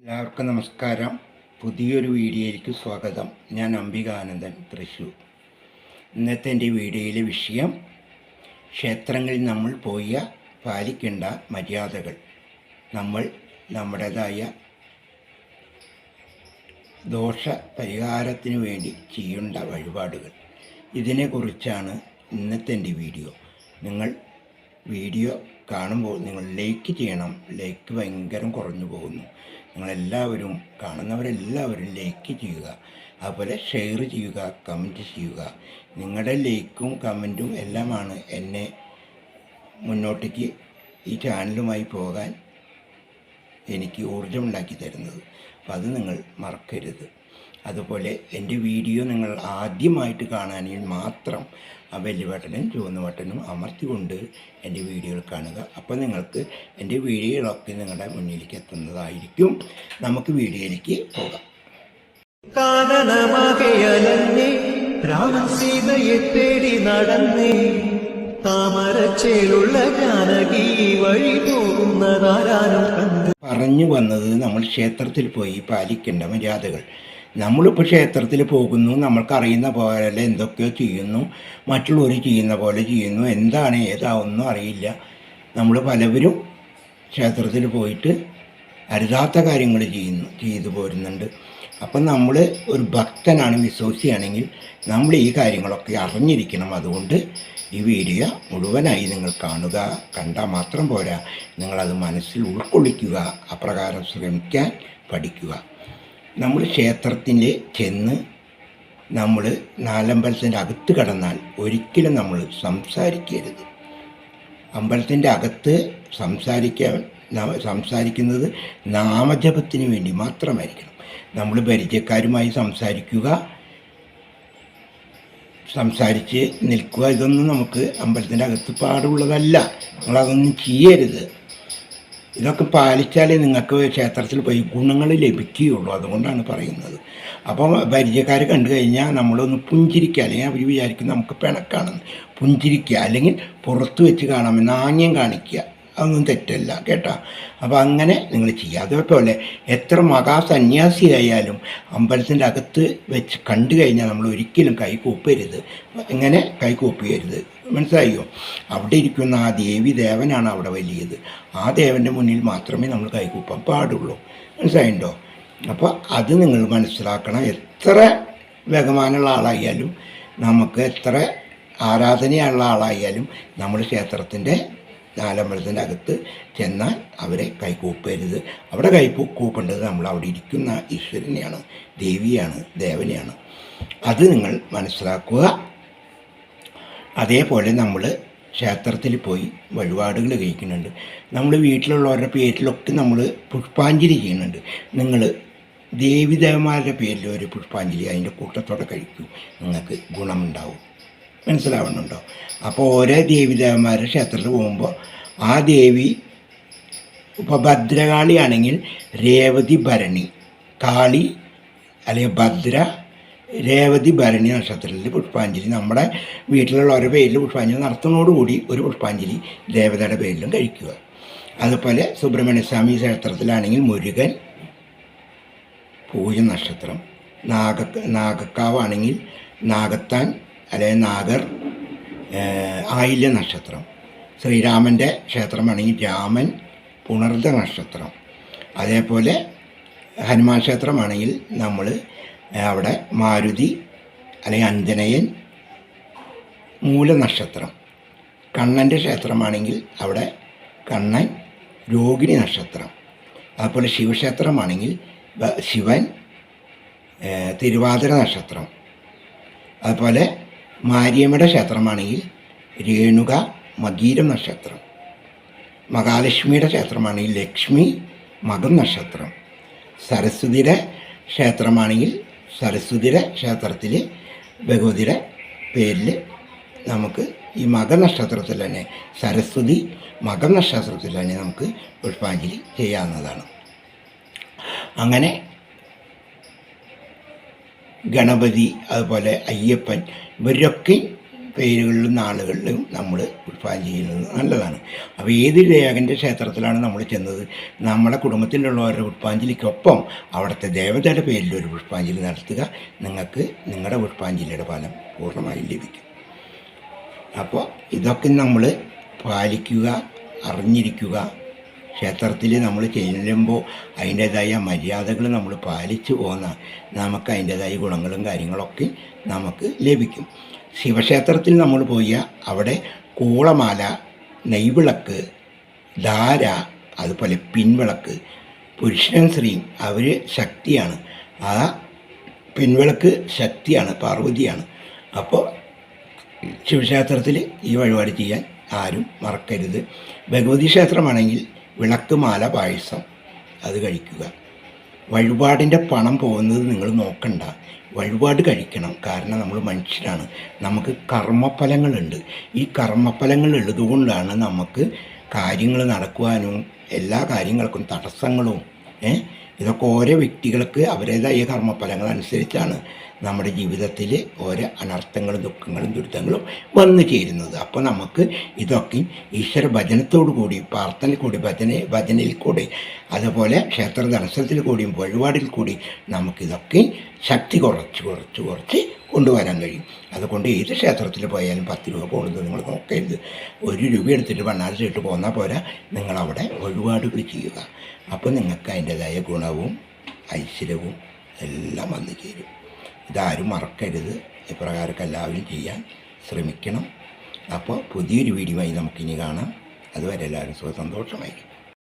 എല്ലാവർക്കും നമസ്കാരം. പുതിയൊരു വീഡിയോയിലേക്ക് സ്വാഗതം. ഞാൻ അംബികാനന്ദൻ തൃശ്ശൂർ ഇന്നത്തെ എന്റെ വീഡിയോയിലെ വിഷയം ക്ഷേത്രങ്ങളിൽ നമ്മൾ പോയ പാലിക്കേണ്ട മര്യാദകൾ. നമ്മൾ നമ്മുടേതായ ദോഷ പരിഹാരത്തിന് വേണ്ടി ചെയ്യേണ്ട വഴിപാടുകൾ. ഇതിനെക്കുറിച്ചാണ് ഇന്നത്തെ എന്റെ വീഡിയോ. നിങ്ങൾ വീഡിയോ കാണുമ്പോൾ നിങ്ങൾ ലൈക്ക് ചെയ്യണം. ലൈക്ക് ഭയങ്കരം കുറഞ്ഞു പോകുന്നു. നിങ്ങളെല്ലാവരും കാണുന്നവരെല്ലാവരും ലൈക്ക് ചെയ്യുക. അതുപോലെ ഷെയർ ചെയ്യുക കമന്റ് ചെയ്യുക. നിങ്ങളുടെ ലൈക്കും കമന്റും എല്ലാമാണ് എന്നെ മുന്നോട്ടേക്ക് ഈ ചാനലുമായി പോകാൻ എനിക്ക് ഊർജമുണ്ടാക്കി തരുന്നത്. അപ്പം അത് നിങ്ങൾ മറക്കരുത്. അതുപോലെ എന്റെ വീഡിയോ നിങ്ങൾ ആദ്യമായിട്ട് കാണാനെങ്കിൽ മാത്രം ആ വലിയ ബട്ടനും ചുവന്ന ബട്ടനും അമർത്തിക്കൊണ്ട് എന്റെ വീഡിയോകൾ കാണുക. അപ്പോൾ നിങ്ങൾക്ക് എന്റെ വീഡിയോകളൊക്കെ നിങ്ങളുടെ മുന്നിലേക്ക് എത്തുന്നതായിരിക്കും. നമുക്ക് വീഡിയോയിലേക്ക് പോകാം. രാമൻ സീതയെ തേടി നടന്നേ താമരച്ചേലുള്ള ജാനകി വഴി പോകുന്നതാരാനും കണ്ട് പറഞ്ഞു വന്നത് നമ്മൾ ക്ഷേത്രത്തിൽ പോയി പാലിക്കേണ്ട മര്യാദകൾ. നമ്മളിപ്പോൾ ക്ഷേത്രത്തിൽ പോകുന്നു നമ്മൾക്കറിയുന്ന പോലെ എന്തൊക്കെയോ ചെയ്യുന്നു മറ്റുള്ളവർ ചെയ്യുന്ന പോലെ ചെയ്യുന്നു എന്താണ് ഏതാവൊന്നും അറിയില്ല. നമ്മൾ പലവരും ക്ഷേത്രത്തിൽ പോയിട്ട് അരുതാത്ത കാര്യങ്ങൾ ചെയ്യുന്നു ചെയ്തു പോരുന്നുണ്ട്. അപ്പം നമ്മൾ ഒരു ഭക്തനാണ് വിശ്വസിയാണെങ്കിൽ നമ്മൾ ഈ കാര്യങ്ങളൊക്കെ അറിഞ്ഞിരിക്കണം. അതുകൊണ്ട് ഈ വീഡിയോ മുഴുവനായി നിങ്ങൾ കാണുക കണ്ടാൽ മാത്രം പോരാ. നിങ്ങളത് മനസ്സിൽ ഉൾക്കൊള്ളിക്കുക അപ്രകാരം ശ്രമിക്കാൻ പഠിക്കുക. നമ്മൾ ക്ഷേത്രത്തിൽ ചെന്ന് നമ്മൾ നാലമ്പലത്തിന്റെ അകത്ത് കടന്നാൽ ഒരിക്കലും നമ്മൾ സംസാരിക്കരുത്. അമ്പലത്തിന്റെ അകത്ത് സംസാരിക്കാൻ സംസാരിക്കുന്നത് നാമജപത്തിന് വേണ്ടി മാത്രമായിരിക്കണം. നമ്മൾ പരിചയക്കാരുമായി സംസാരിക്കുക സംസാരിച്ച് നിൽക്കുക ഇതൊന്നും നമുക്ക് അമ്പലത്തിന്റെ അകത്ത് പാടുള്ളതല്ല. നമ്മളതൊന്നും ചെയ്യരുത്. ഇതൊക്കെ പാലിച്ചാലേ നിങ്ങൾക്ക് ക്ഷേത്രത്തിൽ പോയി ഗുണങ്ങൾ ലഭിക്കുകയുള്ളൂ അതുകൊണ്ടാണ് പറയുന്നത്. അപ്പം പരിചയക്കാർ കണ്ടു കഴിഞ്ഞാൽ നമ്മളൊന്ന് പുഞ്ചിരിക്കുക അല്ലെങ്കിൽ അവർ വിചാരിക്കും നമുക്ക് പിണക്കാണെന്ന് പുഞ്ചിരിക്കുക അല്ലെങ്കിൽ പുറത്ത് വെച്ച് കാണാമെന്ന് ആംഗ്യം കാണിക്കുക. അതൊന്നും തെറ്റല്ല കേട്ടോ. അപ്പോൾ അങ്ങനെ നിങ്ങൾ ചെയ്യുക. അതേപോലെ എത്ര മഹാസന്യാസിയായാലും അമ്പലത്തിന്റെ അകത്ത് വെച്ച് കണ്ടു കഴിഞ്ഞാൽ നമ്മൾ ഒരിക്കലും കൈ കൂപ്പരുത്. എങ്ങനെ കൈ കൂപ്പിയരുത് മനസ്സിലായോ? അവിടെ ഇരിക്കുന്ന ആ ദേവി ദേവനാണ് അവിടെ വലിയത്. ആ ദേവന്റെ മുന്നിൽ മാത്രമേ നമ്മൾ കൈകൂപ്പാൻ പാടുള്ളൂ. മനസ്സിലായിട്ടോ അപ്പോൾ അത് നിങ്ങൾ മനസ്സിലാക്കണം എത്ര ബഹുമാനമുള്ള ആളായാലും നമുക്ക് എത്ര ആരാധനയുള്ള ആളായാലും നമ്മൾ ക്ഷേത്രത്തിന്റെ നാലമ്പലത്തിന്റെ അകത്ത് ചെന്നാൽ അവരെ കൈകൂപ്പരുത്. അവിടെ കൈപ്പൂ കൂപ്പേണ്ടത് നമ്മൾ അവിടെ ഇരിക്കുന്ന ഈശ്വരനെയാണ് ദേവിയാണ് ദേവനെയാണ്. അത് നിങ്ങൾ മനസ്സിലാക്കുക. അതേപോലെ നമ്മൾ ക്ഷേത്രത്തിൽ പോയി വഴിപാടുകൾ കഴിക്കുന്നുണ്ട്. നമ്മൾ വീട്ടിലുള്ളവരുടെ പേരിലൊക്കെ നമ്മൾ പുഷ്പാഞ്ജലി ചെയ്യുന്നുണ്ട്. നിങ്ങൾ ദേവിദേവന്മാരുടെ പേരിൽ ഒരു പുഷ്പാഞ്ജലി അതിന്റെ കൂട്ടത്തോടെ കഴിക്കൂ. നിങ്ങൾക്ക് ഗുണമുണ്ടാവും. മനസ്സിലാവുന്നുണ്ടോ? അപ്പോൾ ഓരോ ദേവിദേവന്മാരുടെ ക്ഷേത്രത്തിൽ പോകുമ്പോൾ ആ ദേവി ഇപ്പോൾ ഭദ്രകാളിയാണെങ്കിൽ രേവതി ഭരണി കാളി അല്ലെങ്കിൽ ഭദ്ര രേവതി ഭരണി നക്ഷത്രത്തിൽ പുഷ്പാഞ്ജലി. നമ്മുടെ വീട്ടിലുള്ളവരുടെ പേരിൽ പുഷ്പാഞ്ജലി നടത്തുന്നതോടുകൂടി ഒരു പുഷ്പാഞ്ജലി ദേവതയുടെ പേരിലും കഴിക്കുക. അതുപോലെ സുബ്രഹ്മണ്യസ്വാമി ക്ഷേത്രത്തിലാണെങ്കിൽ മുരുകൻ പൂജ നക്ഷത്രം നാഗ നാഗക്കാവാണെങ്കിൽ നാഗത്താൻ അല്ലെങ്കിൽ നാഗർ ആയില്യ നക്ഷത്രം ശ്രീരാമന്റെ ക്ഷേത്രമാണെങ്കിൽ രാമൻ പുണർദ നക്ഷത്രം. അതേപോലെ ഹനുമാൻ ക്ഷേത്രമാണെങ്കിൽ നമ്മൾ അവിടെ മാരുതി അല്ലെങ്കിൽ അഞ്ജനയൻ മൂലനക്ഷത്രം. കണ്ണന്റെ ക്ഷേത്രമാണെങ്കിൽ അവിടെ കണ്ണൻ രോഹിണി നക്ഷത്രം. അതുപോലെ ശിവക്ഷേത്രമാണെങ്കിൽ ശിവൻ തിരുവാതിര നക്ഷത്രം. അതുപോലെ മാരിയമ്മയുടെ ക്ഷേത്രമാണെങ്കിൽ രേണുക മകീരം നക്ഷത്രം. മഹാലക്ഷ്മിയുടെ ക്ഷേത്രമാണെങ്കിൽ ലക്ഷ്മി മകം നക്ഷത്രം. സരസ്വതിയുടെ ക്ഷേത്രമാണെങ്കിൽ സരസ്വതിയുടെ ക്ഷേത്രത്തിൽ ഭഗവതിയുടെ പേരിൽ നമുക്ക് ഈ മകനക്ഷത്രത്തിൽ തന്നെ സരസ്വതി മകനക്ഷത്രത്തിൽ തന്നെ നമുക്ക് പുഷ്പാഞ്ജലി ചെയ്യാവുന്നതാണ്. അങ്ങനെ ഗണപതി അതുപോലെ അയ്യപ്പൻ ഇവരൊക്കെ പേരുകളിലും നാളുകളിലും നമ്മൾ പുഷ്പാഞ്ജലി ചെയ്യുന്നത് നല്ലതാണ്. അപ്പോൾ ഏത് ദേവകന്റെ ക്ഷേത്രത്തിലാണ് നമ്മൾ ചെന്നത്? നമ്മുടെ കുടുംബത്തിലുള്ളവരുടെ പുഷ്പാഞ്ജലിക്കൊപ്പം അവിടുത്തെ ദേവതയുടെ പേരിൽ ഒരു പുഷ്പാഞ്ജലി നടത്തുക നിങ്ങൾക്ക് നിങ്ങളുടെ പുഷ്പാഞ്ജലിയുടെ ഫലം പൂർണമായും ലഭിക്കും. അപ്പോൾ ഇതൊക്കെ നമ്മൾ പാലിക്കുക അറിഞ്ഞിരിക്കുക. ക്ഷേത്രത്തിൽ നമ്മൾ ചെല്ലുമ്പോൾ അതിന്റേതായ മര്യാദകൾ നമ്മൾ പാലിച്ചു പോന്നാൽ നമുക്ക് അതിന്റേതായ ഗുണങ്ങളും കാര്യങ്ങളൊക്കെ നമുക്ക് ലഭിക്കും. ശിവക്ഷേത്രത്തിൽ നമ്മൾ പോയ അവിടെ കൂളമാല നെയ്വിളക്ക് ധാര അതുപോലെ പിൻവിളക്ക്. പുരുഷനും സ്ത്രീയും അവർ ശക്തിയാണ്. ആ പിൻവിളക്ക് ശക്തിയാണ് പാർവതിയാണ്. അപ്പോൾ ശിവക്ഷേത്രത്തിൽ ഈ വഴിപാട് ചെയ്യാൻ ആരും മറക്കരുത്. ഭഗവതി ക്ഷേത്രമാണെങ്കിൽ വിളക്ക് മാല പായസം അത് കഴിക്കുക. വഴിപാടിന്റെ പണം പോകുന്നത് നിങ്ങൾ നോക്കണ്ട. വഴിപാട് കഴിക്കണം. കാരണം നമ്മൾ മനുഷ്യരാണ്. നമുക്ക് കർമ്മഫലങ്ങളുണ്ട്. ഈ കർമ്മഫലങ്ങൾ ഉള്ളതുകൊണ്ടാണ് നമുക്ക് കാര്യങ്ങൾ നടക്കുവാനും എല്ലാ കാര്യങ്ങൾക്കും തടസ്സങ്ങളും ഇതൊക്കെ ഓരോ വ്യക്തികൾക്ക് അവരുടേതായ കർമ്മഫലങ്ങൾ അനുസരിച്ചാണ്. നമ്മുടെ ജീവിതത്തിൽ ഓരോ അനർത്ഥങ്ങളും ദുഃഖങ്ങളും ദുരിതങ്ങളും വന്നു ചേരുന്നത്. അപ്പോൾ നമുക്ക് ഇതൊക്കെ ഈശ്വര ഭജനത്തോടു കൂടി പ്രാർത്ഥന കൂടി ഭജന ഭജനയിൽ കൂടി അതുപോലെ ക്ഷേത്ര ദർശനത്തിൽ കൂടിയും വഴിപാടിൽ കൂടി നമുക്കിതൊക്കെ ശക്തി കുറച്ച് കുറച്ച് കുറച്ച് കൊണ്ടുവരാൻ കഴിയും. അതുകൊണ്ട് ഏത് ക്ഷേത്രത്തിൽ പോയാലും പത്ത് രൂപ പോകുന്നത് നിങ്ങൾ നോക്കരുത്. ഒരു രൂപ എടുത്തിട്ട് പണ്ണാരി ഇട്ട് പോന്നാൽ പോരാ. നിങ്ങളവിടെ വഴിപാടുകൾ ചെയ്യുക. അപ്പോൾ നിങ്ങൾക്ക് അതിന്റെതായ ഗുണവും ഐശ്വര്യവും എല്ലാം വന്നു ചേരും. ഇതാരും മറക്കരുത്. ഇപ്രകാരമൊക്കെ എല്ലാവരും ചെയ്യാൻ ശ്രമിക്കണം. അപ്പോൾ പുതിയൊരു വീഡിയോ ആയി നമുക്കിനി കാണാം. അതുവരെ എല്ലാവരും സുഖ സന്തോഷമായിരിക്കും.